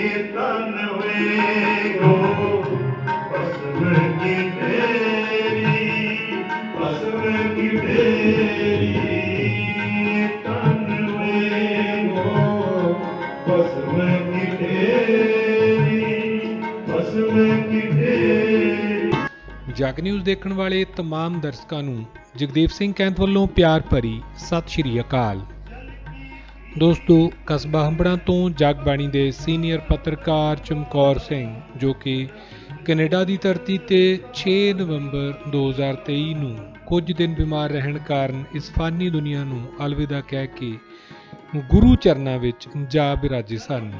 ਇਹ ਤਨ ਵੇ ਕੀ ਤੇਰੀ ਪਸਮ ਕੀ ਤੇਰੀ ਤਨ ਵੇ ਗੋ ਕੀ ਤੇਰੀ ਪਸਮ ਕੀ ਤੇਰੀ ਜਗ ਨਿਊਜ਼ ਦੇਖਣ ਵਾਲੇ ਤਮਾਮ ਦਰਸ਼ਕਾਂ ਨੂੰ ਜਗਦੀਪ ਸਿੰਘ ਕੈਂਥ ਵੱਲੋਂ ਪਿਆਰ ਭਰੀ ਸਤਿ ਸ਼੍ਰੀ ਅਕਾਲ। ਦੋਸਤੋ, ਕਸਬਾ ਹੰਬੜਾ ਤੋਂ ਜਗਬਾਣੀ ਦੇ ਸੀਨੀਅਰ ਪੱਤਰਕਾਰ ਚਮਕੌਰ ਸਿੰਘ, ਜੋ ਕਿ ਕੈਨੇਡਾ ਦੀ ਧਰਤੀ ਤੇ 6 ਨਵੰਬਰ 2023 ਨੂੰ ਕੁਝ ਦਿਨ ਬਿਮਾਰ ਰਹਿਣ ਕਾਰਨ ਇਸ ਫਾਨੀ ਦੁਨੀਆ ਨੂੰ ਅਲਵਿਦਾ ਕਹਿ ਕੇ ਗੁਰੂ ਚਰਨਾਂ ਵਿੱਚ ਜਾ ਬਿਰਾਜੇ ਸਨ।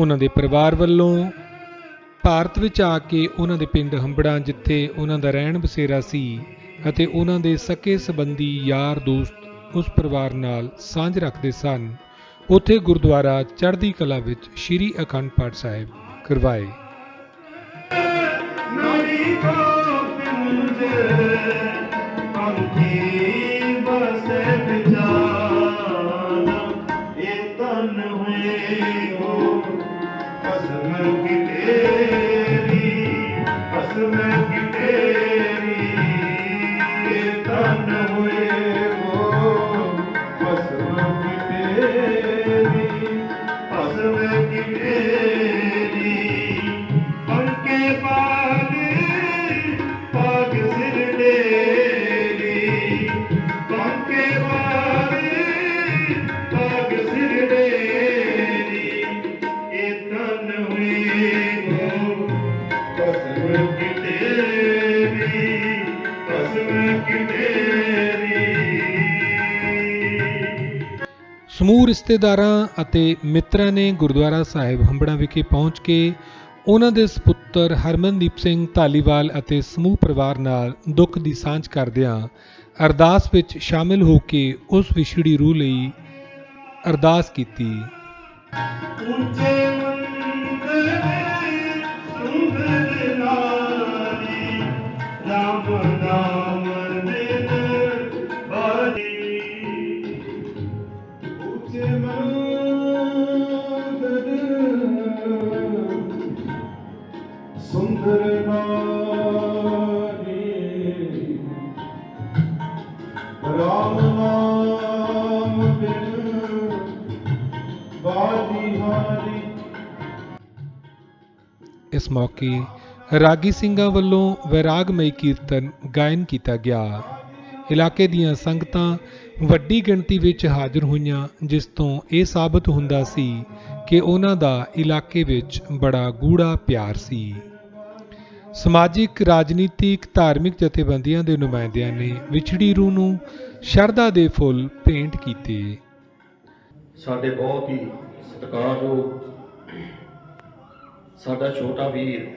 ਉਹਨਾਂ ਦੇ ਪਰਿਵਾਰ ਵੱਲੋਂ ਭਾਰਤ ਵਿੱਚ ਆ ਕੇ ਉਹਨਾਂ ਦੇ ਪਿੰਡ ਹੰਬੜਾ, ਜਿੱਥੇ ਉਹਨਾਂ ਦਾ ਰਹਿਣ ਬਸੇਰਾ ਸੀ ਅਤੇ ਉਹਨਾਂ ਦੇ ਸਕੇ ਸੰਬੰਧੀ ਯਾਰ ਦੋਸਤ ਉਸ ਪਰਿਵਾਰ ਨਾਲ ਸਾਂਝ ਰੱਖਦੇ ਸਨ, ਉੱਥੇ ਗੁਰਦੁਆਰਾ ਚੜ੍ਹਦੀ ਕਲਾ ਵਿੱਚ ਸ੍ਰੀ ਅਖੰਡ ਪਾਠ ਸਾਹਿਬ ਕਰਵਾਏ। ਨਾਰੀ ਕੋ ਪਿੰਜ ਤਨ ਹੋਏ ਹੋ। ਕਸਮ ਕੀ ਸਮੂਹ ਰਿਸ਼ਤੇਦਾਰਾਂ ਅਤੇ ਮਿੱਤਰਾਂ ਨੇ ਗੁਰਦੁਆਰਾ ਸਾਹਿਬ ਹੰਬੜਾ ਵਿਖੇ ਪਹੁੰਚ ਕੇ ਉਹਨਾਂ ਦੇ ਸੁਪੁੱਤਰ ਹਰਮਨਦੀਪ ਸਿੰਘ ਧਾਲੀਵਾਲ ਅਤੇ ਸਮੂਹ ਪਰਿਵਾਰ ਨਾਲ ਦੁੱਖ ਦੀ ਸਾਂਝ ਕਰਦਿਆਂ ਅਰਦਾਸ ਵਿੱਚ ਸ਼ਾਮਿਲ ਹੋ ਕੇ ਉਸ ਵਿਛੜੀ ਰੂਹ ਲਈ ਅਰਦਾਸ ਕੀਤੀ। ਉੱਚੇ ਮੰਦਰ ਉੱਚੇ ਮੰਦਰ ਸੁੰਦਰ ਨਾਰੀ ਰਾਮ ਨਾਮ ਦਿਨ ਬਾਜੀ ਹਾਰੀ ਇਸ ਮੌਕੇ ਰਾਗੀ ਸਿੰਘਾਂ ਵੱਲੋਂ ਵੈਰਾਗਮਈ ਕੀਰਤਨ ਗਾਇਨ ਕੀਤਾ ਗਿਆ ਇਲਾਕੇ ਦੀਆਂ ਸੰਗਤਾਂ ਵੱਡੀ ਗਿਣਤੀ ਵਿੱਚ ਹਾਜ਼ਰ ਹੋਈਆਂ, ਜਿਸ ਤੋਂ ਇਹ ਸਾਬਤ ਹੁੰਦਾ ਸੀ ਕਿ ਉਹਨਾਂ ਦਾ ਇਲਾਕੇ ਵਿੱਚ ਬੜਾ ਗੂੜਾ ਪਿਆਰ ਸੀ। ਸਮਾਜਿਕ, ਰਾਜਨੀਤਿਕ, ਧਾਰਮਿਕ ਜਥੇਬੰਦੀਆਂ ਦੇ ਨੁਮਾਇੰਦਿਆਂ ਨੇ ਵਿਛੜੀ ਰੂਹ ਨੂੰ ਸ਼ਰਧਾ ਦੇ ਫੁੱਲ ਭੇਂਟ ਕੀਤੇ। ਸਾਡੇ ਬਹੁਤ ਹੀ ਸਤਿਕਾਰਯੋਗ ਸਾਡਾ ਛੋਟਾ ਵੀਰ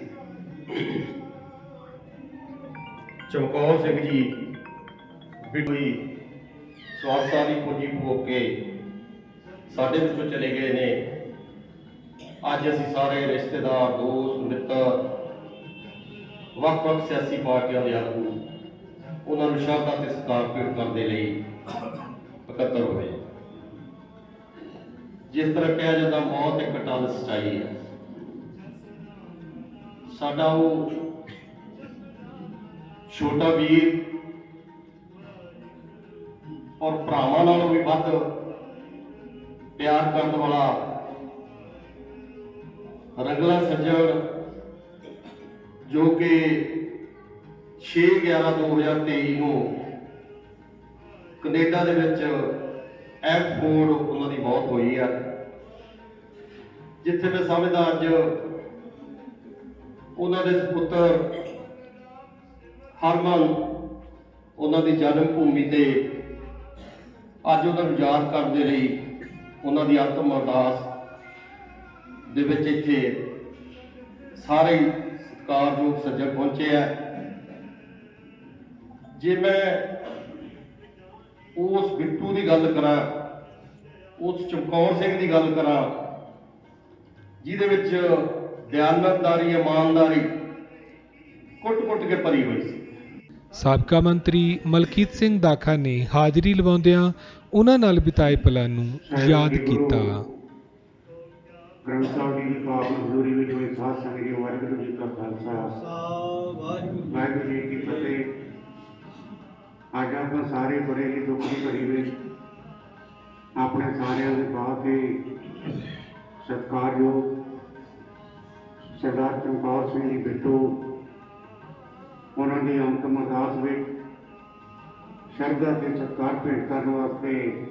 ਚਮਕੌਰ ਸਿੰਘ ਜੀ ਵੀ ਕੋਈ ਸਵਾਸਾਂ ਦੀ ਪੂੰਜੀ ਭੋਗ ਕੇ ਸਾਡੇ ਵਿੱਚੋਂ ਚਲੇ ਗਏ ਨੇ। ਅੱਜ ਅਸੀਂ ਸਾਰੇ ਰਿਸ਼ਤੇਦਾਰ, ਦੋਸਤ, ਮਿੱਤਰ, ਵੱਖ-ਵੱਖ ਸਿਆਸੀ ਪਾਰਟੀਆਂ ਦੇ ਆਗੂ, ਉਹਨਾਂ ਨੂੰ ਸ਼ਰਧਾ ਤੇ ਸਤਿਕਾਰ ਭੇਟ ਕਰਨ ਦੇ ਲਈ ਇਕੱਤਰ ਹੋਏ। ਜਿਸ ਤਰ੍ਹਾਂ ਕਿਹਾ ਜਾਂਦਾ, ਮੌਤ ਇੱਕ ਟਲ ਸਚਾਈ ਹੈ। ਸਾਡਾ ਉਹ ਛੋਟਾ ਵੀਰ ਔਰ ਭਰਾਵਾਂ ਨਾਲੋਂ ਵੀ ਵੱਧ ਪਿਆਰ ਕਰਨ ਵਾਲਾ ਰੰਗਲਾ ਸੱਜਣ ਜੋ ਕਿ 6/11/2023 ਨੂੰ ਕੈਨੇਡਾ ਦੇ ਵਿੱਚ ਐਫ ਫੋਰਡ ਉਹਨਾਂ ਦੀ ਮੌਤ ਹੋਈ ਆ। ਜਿੱਥੇ ਮੈਂ ਸਮਝਦਾ ਅੱਜ ਉਹਨਾਂ ਦੇ ਸੁਪੁੱਤਰ ਹਰਮਨ ਉਹਨਾਂ ਦੀ ਜਨਮ ਭੂਮੀ ਤੇ ਅੱਜ ਉਹਨਾਂ ਨੂੰ ਯਾਦ ਕਰਨ ਦੇ ਲਈ ਉਹਨਾਂ ਦੀ ਅੰਤਮ ਅਰਦਾਸ ਦੇ ਵਿੱਚ ਇੱਥੇ ਸਾਰੇ ਸਤਿਕਾਰਯੋਗ ਸੱਜਣ ਪਹੁੰਚੇ ਆ। ਜੇ ਮੈਂ ਉਸ ਬਿੱਟੂ ਦੀ ਗੱਲ ਕਰਾਂ, ਉਸ ਚਮਕੌਰ ਸਿੰਘ ਦੀ ਗੱਲ ਕਰਾਂ, ਜਿਹਦੇ ਵਿੱਚ ਦਿਆਨਤਦਾਰੀ, ਇਮਾਨਦਾਰੀ ਕੁੱਟ-ਕੁੱਟ ਕੇ ਭਰੀ ਹੋਈ ਸੀ। ਸਾਬਕਾ ਮੰਤਰੀ ਮਲਕੀਤ ਸਿੰਘ ਦਾਖਾ ਨੇ ਹਾਜ਼ਰੀ ਲਵਾਉਂਦਿਆਂ ਉਹਨਾਂ ਨਾਲ ਬਿਤਾਏ ਪਲਾਂ ਨੂੰ ਯਾਦ ਕੀਤਾ। ਗ੍ਰੰਥ ਸਾਹਿਬ ਜੀ ਦੀ ਪਾਵਨ ਹਜ਼ੂਰੀ ਵਿੱਚ ਹੋਏ ਸਾਧ ਸੰਗਤ ਜੀ ਵਾਹਿਗੁਰੂ ਜੀ ਕਾ ਖਾਲਸਾ। ਵਾਹਿਗੁਰੂ ਜੀ ਕੀ ਫਤਿਹ। ਅੱਜ ਆਪਾਂ ਸਾਰੇ ਬੜੇ ਹੀ ਦੁੱਖ ਦੀ ਘੜੀ ਵਿੱਚ ਆਪਣੇ ਸਾਰਿਆਂ ਦੇ ਬਹੁਤ ਹੀ ਸਤਿਕਾਰਯੋਗ ਸਰਦਾਰ ਚਮਕੌਰ ਸਿੰਘ ਜੀ ਬਿੱਟੂ ਉਹਨਾਂ ਦੀ ਅੰਤਮ ਅਰਦਾਸ ਵਿੱਚ ਸ਼ਰਧਾ ਤੇ ਸਤਿਕਾਰ ਭੇਟ ਕਰਨ ਵਾਸਤੇ,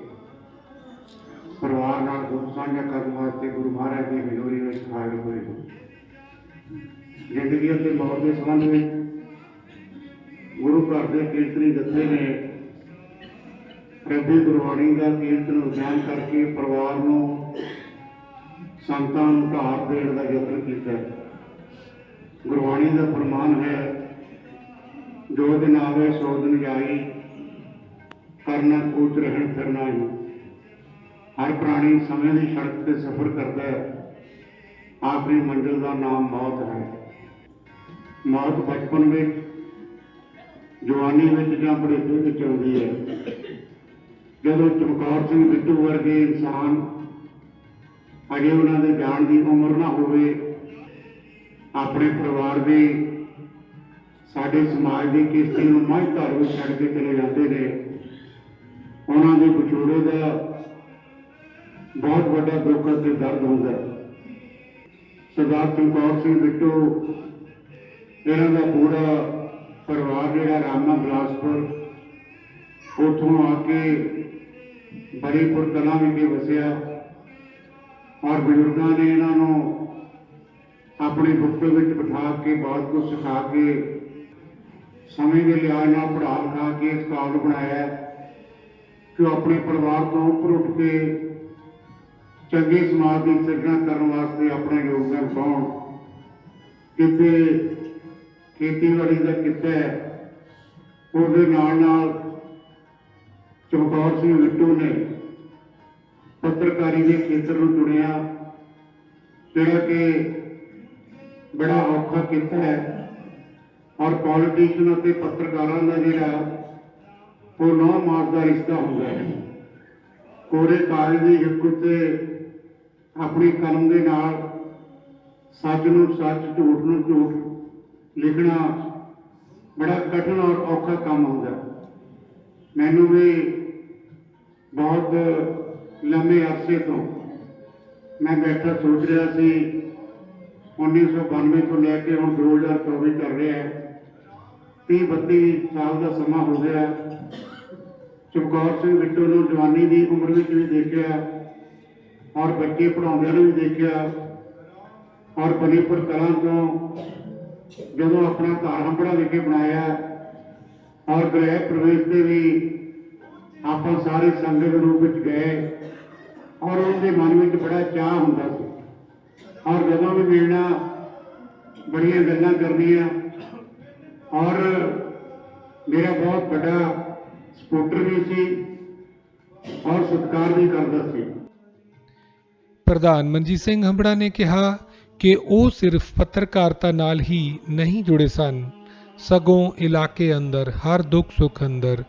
ਪਰਿਵਾਰ ਨਾਲ ਦੁੱਖ ਸਾਂਝਾ ਕਰਨ ਵਾਸਤੇ ਗੁਰੂ ਮਹਾਰਾਜ ਦੀ ਹਜ਼ੂਰੀ ਵਿੱਚ ਹਾਜ਼ਰ ਹੋਏ ਹਾਂ। ਜ਼ਿੰਦਗੀ ਅਤੇ ਮੌਤ ਦੇ ਸੰਬੰਧ ਵਿੱਚ ਗੁਰੂ ਘਰ ਦੇ ਕੀਰਤਨੀ ਜੱਥੇ ਨੇ ਪ੍ਰਭੂ ਗੁਰਬਾਣੀ ਦਾ ਕੀਰਤਨ ਉਚਾਰਨ ਕਰਕੇ ਪਰਿਵਾਰ ਨੂੰ ਸੰਤਾਂ ਨੂੰ ਢਾਰ ਦੇਣ ਦਾ ਯਤਨ ਕੀਤਾ ਗੁਰਬਾਣੀ ਦਾ ਪ੍ਰਮਾਣ ਹੈ ਜੋ ਦਿਨ ਆਵੇ ਸੋ ਦਿਨ ਜਾਈ ਕਰਨਾ ਕੂਚ ਰਹਿਣ ਫਿਰਨਾ ਹੀ ਹਰ ਪ੍ਰਾਣੀ ਸਮੇਂ ਦੀ ਸੜਕ ਤੇ ਸਫ਼ਰ ਕਰਦਾ ਹੈ। ਆਖਰੀ ਮੰਜ਼ਿਲ ਦਾ ਨਾਮ ਮੌਤ ਹੈ। ਮੌਤ ਬਚਪਨ ਵਿੱਚ, ਜਵਾਨੀ ਵਿੱਚ ਜਾਂ ਬੁਢੇਪੇ ਵਿੱਚ ਆਉਂਦੀ ਹੈ। ਜਦੋਂ ਚਮਕੌਰ ਸਿੰਘ ਬਿੱਟੂ ਵਰਗੇ ਇਨਸਾਨ ਅਜੇ ਉਹਨਾਂ ਦੇ ਜਾਣ ਦੀ ਉਮਰ ਨਾ ਹੋਵੇ, ਆਪਣੇ ਪਰਿਵਾਰ ਦੀ ਸਾਡੇ ਸਮਾਜ ਦੀ ਕਿਸ਼ਤੀ ਨੂੰ ਮਾਝ ਧਾਰ ਵਿੱਚ ਛੱਡ ਕੇ ਚਲੇ ਜਾਂਦੇ ਨੇ। ਉਹਨਾਂ ਦੇ ਵਿਛੋੜੇ ਦਾ ਬਹੁਤ ਵੱਡਾ ਦੁੱਖ ਅਤੇ ਦਰਦ ਹੁੰਦਾ ਹੈ। ਸਰਦਾਰ ਚਮਕੌਰ ਸਿੰਘ ਬਿੱਟੂ, ਇਹਨਾਂ ਦਾ ਪੂਰਾ ਪਰਿਵਾਰ ਜਿਹੜਾ ਰਾਮਾ ਬਲਾਸਪੁਰ, ਉੱਥੋਂ ਆ ਕੇ ਬੜੀਪੁਰ ਕਲਾਂ ਵਿਖੇ ਵਸਿਆ। ਔਰ ਬਜ਼ੁਰਗਾਂ ਨੇ ਇਹਨਾਂ ਨੂੰ ਆਪਣੇ ਗੁੱਪੇ ਵਿੱਚ ਬਿਠਾ ਕੇ ਬਹੁਤ ਕੁਝ ਸਿਖਾ ਕੇ ਸਮੇਂ ਦੇ ਲਿਹਾਜ਼ ਨਾਲ ਪੜ੍ਹਾ ਲਿਖਾ ਕੇ ਇਸ ਕਾਬਲ ਬਣਾਇਆ ਕਿ ਉਹ ਆਪਣੇ ਪਰਿਵਾਰ ਤੋਂ ਉੱਪਰ ਉੱਠ ਕੇ ਚੰਗੇ ਸਮਾਜ ਦੀ ਸਿਰਜਣਾ ਕਰਨ ਵਾਸਤੇ ਆਪਣਾ ਯੋਗਦਾਨ ਪਾਉਣ। ਕਿਤੇ ਖੇਤੀਬਾੜੀ ਦਾ ਕਿੱਤਾ ਹੈ। ਉਹਦੇ ਨਾਲ ਨਾਲ ਚਮਕੌਰ ਸਿੰਘ ਬਿੱਟੂ ਨੇ ਪੱਤਰਕਾਰੀ ਦੇ ਖੇਤਰ ਨੂੰ ਚੁਣਿਆ, ਜਿਹੜਾ ਕਿ ਬੜਾ ਔਖਾ ਕਿੱਤਾ ਹੈ। ਔਰ ਪੋਲੀਟੀਸ਼ੀਅਨ ਅਤੇ ਪੱਤਰਕਾਰਾਂ ਦਾ ਜਿਹੜਾ ਉਹ ਨੌ ਮਾਰਚ ਦਾ ਰਿਸ਼ਤਾ ਹੁੰਦਾ ਹੈ। ਕੋਰੇ ਕਾਗਜ਼ ਦੀ ਹਿੱਕ ਉੱਤੇ ਆਪਣੀ ਕਲਮ ਦੇ ਨਾਲ ਸੱਚ ਨੂੰ ਸੱਚ, ਝੂਠ ਨੂੰ ਝੂਠ ਲਿਖਣਾ ਬੜਾ ਕਠਿਨ ਔਰ ਔਖਾ ਕੰਮ ਹੁੰਦਾ ਮੈਨੂੰ ਵੀ ਬਹੁਤ ਲੰਮੇ ਅਰਸੇ ਤੋਂ ਮੈਂ ਬੈਠਾ ਸੋਚ ਰਿਹਾ ਸੀ 1992 ਤੋਂ ਲੈ ਕੇ ਹੁਣ 2024 ਚੱਲ ਰਿਹਾ ਹੈ। ਤੀਹ ਬੱਤੀ ਸਾਲ ਦਾ ਸਮਾਂ ਹੋ ਗਿਆ। ਚਮਕੌਰ ਸਿੰਘ ਬਿੱਟੂ ਨੂੰ ਜਵਾਨੀ ਦੀ ਉਮਰ ਵਿੱਚ ਵੀ ਦੇਖਿਆ ਔਰ ਬੱਚੇ ਪੜਾਉਂਦਿਆਂ ਨੂੰ ਵੀ ਦੇਖਿਆ ਔਰ ਬਲੀਪੁਰ ਕਲਾਂ ਤੋਂ ਜਦੋਂ ਆਪਣਾ ਘਰ ਹੰਬੜਾ ਵਿਖੇ ਬਣਾਇਆ ਔਰ ਗ੍ਰਹਿ ਪ੍ਰਵੇਸ਼ ਤੇ ਵੀ ਆਪਾਂ ਸਾਰੇ ਸੰਗਤ ਰੂਪ ਵਿੱਚ ਗਏ ਔਰ ਉਹਦੇ ਮਨ ਵਿੱਚ ਬੜਾ ਚਾਹ ਹੁੰਦਾ ਸੀ। ਔਰ ਜਦੋਂ ਵੀ ਮਿਲਣਾ, ਬੜੀਆਂ ਗੱਲਾਂ ਕਰਨੀਆਂ ਔਰ ਮੇਰਾ ਬਹੁਤ ਵੱਡਾ ਸਪੋਰਟਰ ਵੀ ਸੀ ਔਰ ਸਤਿਕਾਰ ਵੀ ਕਰਦਾ ਸੀ ਪ੍ਰਧਾਨ ਮਨਜੀਤ ਸਿੰਘ ਹੰਬੜਾ ਨੇ ਕਿਹਾ ਕਿ ਉਹ ਸਿਰਫ ਪੱਤਰਕਾਰਤਾ ਨਾਲ ਹੀ ਨਹੀਂ ਜੁੜੇ ਸਨ ਸਗੋਂ ਇਲਾਕੇ ਅੰਦਰ ਹਰ ਦੁੱਖ ਸੁੱਖ ਅੰਦਰ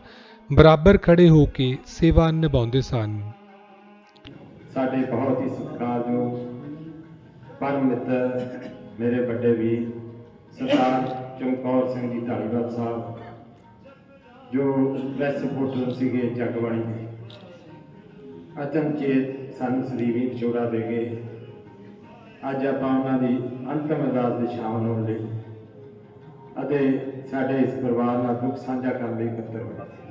ਬਰਾਬਰ ਖੜੇ ਹੋ ਕੇ ਸੇਵਾ ਨਿਭਾਉਂਦੇ ਸਨ ਸਾਡੇ ਬਹੁਤ ਹੀ ਸਤਿਕਾਰਯੋਗ ਪਰਮ ਮਿੱਤਰ ਮੇਰੇ ਵੱਡੇ ਵੀਰ ਸਰਦਾਰ ਚਮਕੌਰ ਸਿੰਘ ਜੀ ਧਾਲੀਵਾਲ ਸਾਹਿਬ, ਜੋ ਪ੍ਰੈਸ ਰਿਪੋਰਟਰ ਸੀਗੇ ਜਗਬਾਣੀ ਦੇ। ਅਚਨਚੇਤ ਸਾਨੂੰ ਸਦੀਵੀ ਵਿਛੋੜਾ ਦੇ ਗਏ ਅੱਜ ਆਪਾਂ ਉਹਨਾਂ ਦੀ ਅੰਤਮ ਅਰਦਾਸ ਵਿੱਚ ਸ਼ਾਮਲ ਹੋਣ ਲਈ ਅਤੇ ਸਾਡੇ ਇਸ ਪਰਿਵਾਰ ਨਾਲ ਦੁੱਖ ਸਾਂਝਾ ਕਰਨ ਲਈ ਇਕੱਤਰ ਹੋਏ।